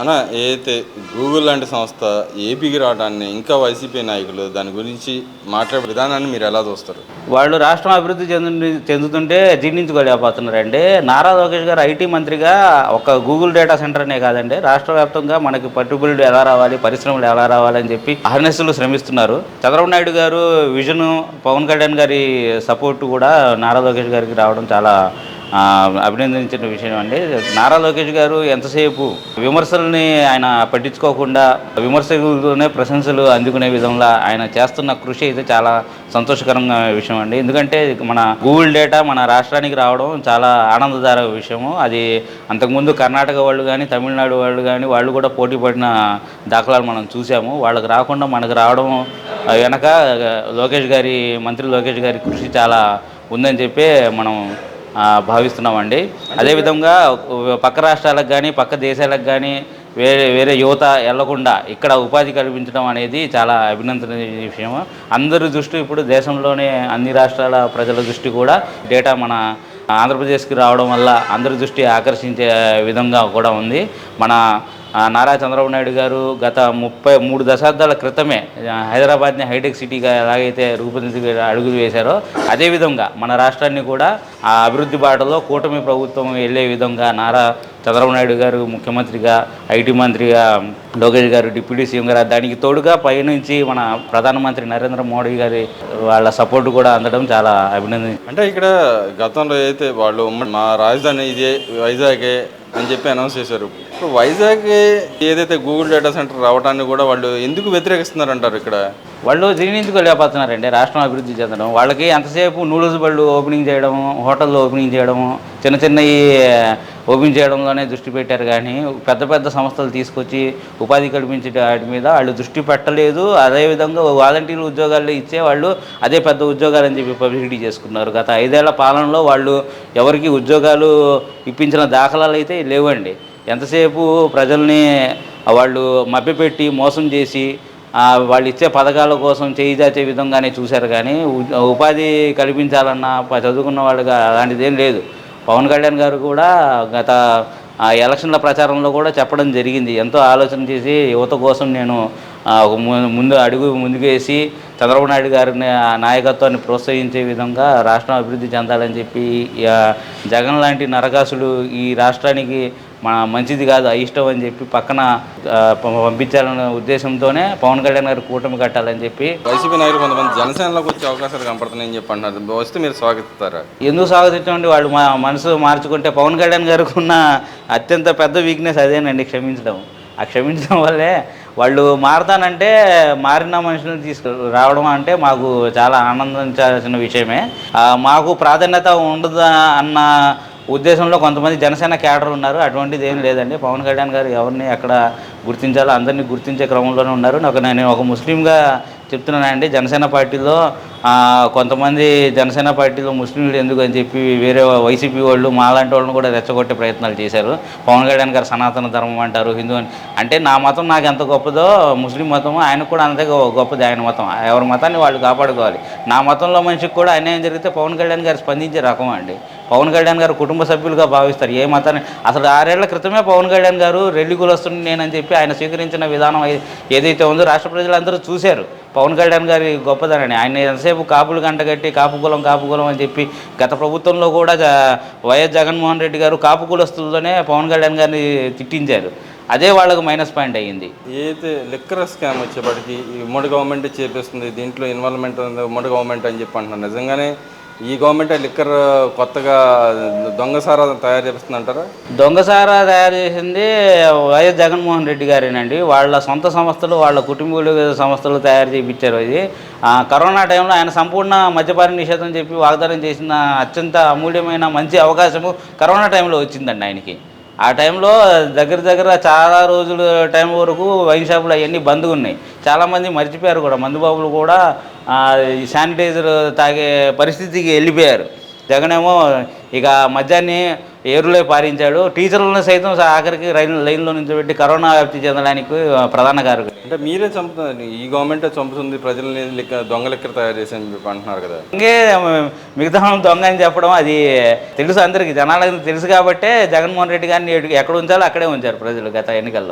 అన్న ఏదైతే గూగుల్ లాంటి సంస్థ ఏపీకి రావడాన్ని ఇంకా వైసీపీ నాయకులు దాని గురించి మాట్లాడే విధానాన్ని మీరు ఎలా చూస్తారు? వాళ్ళు రాష్ట్రం అభివృద్ధి చెందు చెందుతుంటే జీర్ణించుకోలేకపోతున్నారండి నారా లోకేష్ గారు ఐటీ మంత్రిగా ఒక గూగుల్ డేటా సెంటర్నే కాదండి. రాష్ట్ర వ్యాప్తంగా మనకి పట్టుబడులు ఎలా రావాలి పరిశ్రమలు ఎలా రావాలి అని చెప్పి అహర్నెస్సులు శ్రమిస్తున్నారు. చంద్రబాబు నాయుడు గారు విజన్ పవన్ కళ్యాణ్ గారి సపోర్ట్ కూడా నారా లోకేష్ గారికి రావడం చాలా అభినందించిన విషయం అండి. నారా లోకేష్ గారు ఎంతసేపు విమర్శల్ని ఆయన పట్టించుకోకుండా విమర్శకులతోనే ప్రశంసలు అందుకునే విధంగా ఆయన చేస్తున్న కృషి అయితే చాలా సంతోషకరంగా విషయం అండి. ఎందుకంటే మన గూగుల్ డేటా మన రాష్ట్రానికి రావడం చాలా ఆనందదాయక విషయము. అది అంతకుముందు కర్ణాటక వాళ్ళు కానీ తమిళనాడు వాళ్ళు కానీ వాళ్ళు కూడా పోటీ పడిన దాఖలాలు మనం చూసాము. వాళ్ళకి రాకుండా మనకు రావడం వెనక లోకేష్ గారి మంత్రి లోకేష్ గారి కృషి చాలా ఉందని చెప్పి మనం భావిస్తున్నామండి. అదేవిధంగా పక్క రాష్ట్రాలకు కానీ పక్క దేశాలకు కానీ వేరే వేరే యువత వెళ్ళకుండా ఇక్కడ ఉపాధి కల్పించడం అనేది చాలా అభినందనీయ విషయం. అందరి దృష్టి ఇప్పుడు దేశంలోనే అన్ని రాష్ట్రాల ప్రజల దృష్టి కూడా డేటా మన ఆంధ్రప్రదేశ్కి రావడం వల్ల అందరి దృష్టి ఆకర్షించే విధంగా కూడా ఉంది. మన నారా చంద్రబాబు నాయుడు గారు గత ముప్పై మూడు దశాబ్దాల క్రితమే హైదరాబాద్ని హైటెక్ సిటీగా ఎలాగైతే రూపొందించి అడుగులు వేశారో అదేవిధంగా మన రాష్ట్రాన్ని కూడా ఆ అభివృద్ధి బాటలో కూటమి ప్రభుత్వం వెళ్ళే విధంగా నారా చంద్రబాబు నాయుడు గారు ముఖ్యమంత్రిగా ఐటీ మంత్రిగా లోకేష్ గారు డిప్యూటీ సీఎం గారు దానికి తోడుగా పైనుంచి మన ప్రధానమంత్రి నరేంద్ర మోడీ గారి వాళ్ళ సపోర్ట్ కూడా అందడం చాలా అభినందన అంటే ఇక్కడ గతంలో అయితే వాళ్ళు మా రాజధాని ఇదే వైజాగే అని చెప్పి అనౌన్స్ చేశారు. ఇప్పుడు వైజాగ్ ఏదైతే గూగుల్ డేటా సెంటర్ రావడాన్ని కూడా వాళ్ళు ఎందుకు వ్యతిరేకిస్తున్నారు అంటారు ఇక్కడ? వాళ్ళు జీర్ణించుకోలేకపోతున్నారండి రాష్ట్రం అభివృద్ధి చెందడం. వాళ్ళకి ఎంతసేపు నూడిల్స్ బళ్ళు ఓపెనింగ్ చేయడం హోటళ్ళు ఓపెనింగ్ చేయడం చిన్న చిన్నవి ఓపెన్ చేయడంలోనే దృష్టి పెట్టారు. కానీ పెద్ద పెద్ద సంస్థలు తీసుకొచ్చి ఉపాధి కల్పించే వాటి మీద వాళ్ళు దృష్టి పెట్టలేదు. అదేవిధంగా వాలంటీర్ ఉద్యోగాలు ఇచ్చే వాళ్ళు అదే పెద్ద ఉద్యోగాలు అని చెప్పి పబ్లిసిటీ చేసుకున్నారు. గత ఐదేళ్ళ పాలనలో వాళ్ళు ఎవరికి ఉద్యోగాలు ఇప్పించిన దాఖలాలు అయితే లేవండి. ఎంతసేపు ప్రజల్ని వాళ్ళు మభ్యపెట్టి మోసం చేసి వాళ్ళు ఇచ్చే పథకాల కోసం చేయిదాచే విధంగానే చూశారు కానీ ఉపాధి కల్పించాలన్న చదువుకున్న వాళ్ళగా అలాంటిది ఏం లేదు. పవన్ కళ్యాణ్ గారు కూడా గత ఎలక్షన్ల ప్రచారంలో కూడా చెప్పడం జరిగింది. ఎంతో ఆలోచన చేసి యువత కోసం నేను ఒక ముందు అడుగు ముందుకేసి చంద్రబాబు నాయుడు గారిని ఆ నాయకత్వాన్ని ప్రోత్సహించే విధంగా రాష్ట్రం అభివృద్ధి చెందాలని చెప్పి జగన్ లాంటి నరకాసుడు ఈ రాష్ట్రానికి మన మంచిది కాదు అయిష్టం అని చెప్పి పక్కన పంపించాలనే ఉద్దేశంతోనే పవన్ కళ్యాణ్ గారు కూటమి కట్టాలని చెప్పి. వైసీపీ నాయకులు కొంతమంది జనసేనలోకి వచ్చే అవకాశాలు కనపడుతున్నాయని చెప్పి అంటున్నారు. వస్తే మీరు స్వాగతిస్తారా? ఎందుకు స్వాగతించండి వాళ్ళు మా మనసు మార్చుకుంటే పవన్ కళ్యాణ్ గారికి ఉన్న అత్యంత పెద్ద వీక్నెస్ అదేనండి క్షమించడం. ఆ క్షమించడం వల్లే వాళ్ళు మారతానంటే మారిన మనుషులను తీసుకు రావడం అంటే మాకు చాలా ఆనందించాల్సిన విషయమే. మాకు ప్రాధాన్యత ఉండదు అన్న ఉద్దేశంలో కొంతమంది జనసేన క్యాడర్ ఉన్నారు. అటువంటిది ఏం లేదండి. పవన్ కళ్యాణ్ గారు ఎవరిని ఎక్కడ గుర్తించాలో అందరినీ గుర్తించే క్రమంలోనే ఉన్నారు. ఒక నేను ఒక ముస్లింగా చెప్తున్నానండి. జనసేన పార్టీలో కొంతమంది జనసేన పార్టీలో ముస్లింలు ఎందుకు అని చెప్పి వేరే వైసీపీ వాళ్ళు మాలాంటి వాళ్ళని కూడా రెచ్చగొట్టే ప్రయత్నాలు చేశారు. పవన్ కళ్యాణ్ గారు సనాతన ధర్మం అంటారు హిందూ అని. అంటే నా మతం నాకు ఎంత గొప్పదో ముస్లిం మతం ఆయన కూడా అంతే గొప్పది ఆయన మతం. ఎవరి మతాన్ని వాళ్ళు కాపాడుకోవాలి. నా మతంలో మనిషికి కూడా అన్యాయం జరిగితే పవన్ కళ్యాణ్ గారు స్పందించే రకం అండి. పవన్ కళ్యాణ్ గారు కుటుంబ సభ్యులుగా భావిస్తారు. ఏ మతాన్ని? అసలు ఆరేళ్ళ క్రితమే పవన్ కళ్యాణ్ గారు రెల్లి కులొస్తుంది నేనని చెప్పి ఆయన స్వీకరించిన విధానం ఏదైతే ఉందో రాష్ట్ర ప్రజలందరూ చూశారు. పవన్ కళ్యాణ్ గారి గొప్పదనని ఆయన ఎంతసేపు కాపులు గంటగట్టి కాపు కులం కాపు కులం అని చెప్పి గత ప్రభుత్వంలో కూడా వైఎస్ జగన్మోహన్ రెడ్డి గారు కాపు కులస్తులతోనే పవన్ కళ్యాణ్ గారిని తిట్టించారు. అదే వాళ్ళకు మైనస్ పాయింట్ అయ్యింది. ఏదైతే లిక్కర్ స్కామ్ వచ్చేప్పటికి ఈ ఉమ్మడి గవర్నమెంట్ చేపిస్తుంది దీంట్లో ఇన్వాల్వ్మెంట్ ఉంది ఉమ్మడి గవర్నమెంట్ అని చెప్పి అంటున్నారు. నిజంగానే ఈ గవర్నమెంట్ లిక్కర్ కొత్తగా దొంగసారా తయారు చేపిస్తుంది అంటారా దొంగసారా తయారు చేసింది వైఎస్ జగన్మోహన్ రెడ్డి గారేనండి. వాళ్ళ సొంత సంస్థలు వాళ్ళ కుటుంబీకులు సంస్థలు తయారు చేయించారు ఇది. ఆ, కరోనా టైంలో ఆయన సంపూర్ణ మద్యపాన నిషేధం చెప్పి వాగ్దానం చేసిన అత్యంత అమూల్యమైన మంచి అవకాశము కరోనా టైంలో వచ్చిందండి ఆయనకి. ఆ టైంలో దగ్గర దగ్గర చాలా రోజుల టైం వరకు వైన్ షాపులు అవన్నీ బంద్గా ఉన్నాయి. చాలామంది మర్చిపోయారు కూడా. మందుబాబులు కూడా శానిటైజర్ తాగే పరిస్థితికి వెళ్ళిపోయారు. జగనేమో ఇక మద్యాన్ని ఏరులో పారించాడు. టీచర్లను సైతం ఆఖరికి రైలు లైన్లో నుంచి పెట్టి కరోనా వ్యాప్తి చెందడానికి ప్రధాన కారకుడు. అంటే మీరే చంపుతున్నారు. ఈ గవర్నమెంటే చంపుతుంది. ప్రజల్ని లిక్క దొంగ లిక్కర్ తయారు చేసి అని చెప్పి అంటున్నారు కదా. ఇంకే మిగతా దొంగ అని చెప్పడం అది తెలుసు అందరికీ. జనాలకు తెలుసు కాబట్టే జగన్మోహన్ రెడ్డి గారిని ఎక్కడ ఉంచాలో అక్కడే ఉంచారు ప్రజలు గత ఎన్నికల్లో.